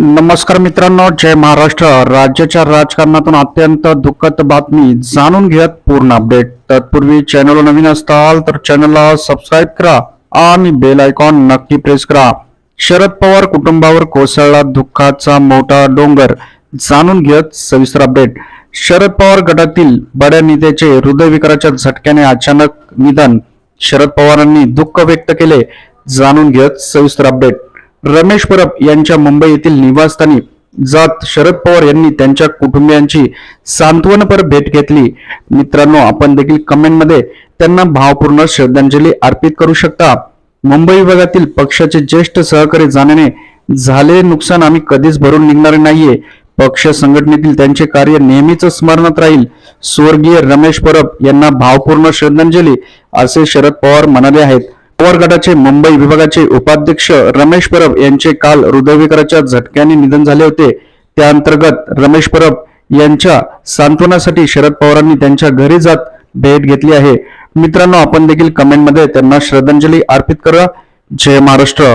नमस्कार मित्रांनो जय महाराष्ट्र. राज्याच्या राजकारणातून अत्यंत दुःखद बातमी जाणून घेत पूर्ण अपडेट. तत्पूर्वी चॅनल नवीन असताल तर चॅनलला सबस्क्राईब करा आणि बेल आयकॉन नक्की प्रेस करा. शरद पवार कुटुंबावर कोसळला दुःखाचा मोठा डोंगर. जाणून घेत सविस्तर अपडेट. शरद पवार गटातील बड्या नेत्याचे हृदयविकाराच्या झटक्याने अचानक निधन. शरद पवारांनी दुःख व्यक्त केले. जाणून घेत सविस्तर अपडेट. रमेश परब यांच्या मुंबई येथील निवासस्थानी जात शरद पवार यांनी त्यांच्या कुटुंबियांची सांत्वनपर भेट घेतली. मित्रांनो आपण देखील कमेंटमध्ये त्यांना भावपूर्ण श्रद्धांजली अर्पित करू शकता. मुंबई विभागातील पक्षाचे ज्येष्ठ सहकारी जाण्याने झाले नुकसान आम्ही कधीच भरून निघणार नाहीये. पक्ष संघटनेतील त्यांचे कार्य नेहमीच स्मरणात राहील. स्वर्गीय रमेश परब यांना भावपूर्ण श्रद्धांजली असे शरद पवार म्हणाले आहेत. पवार गटाचे मुंबई विभागाचे उपाध्यक्ष रमेश परब यांचे काल हृदयविकाराच्या झटक्याने निधन झाले होते. त्या अंतर्गत रमेश परब यांच्या सांत्वनासाठी शरद पवारांनी त्यांच्या घरी जात भेट घेतली आहे. मित्रांनो आपण देखील कमेंटमध्ये त्यांना श्रद्धांजली अर्पित करा जय महाराष्ट्र.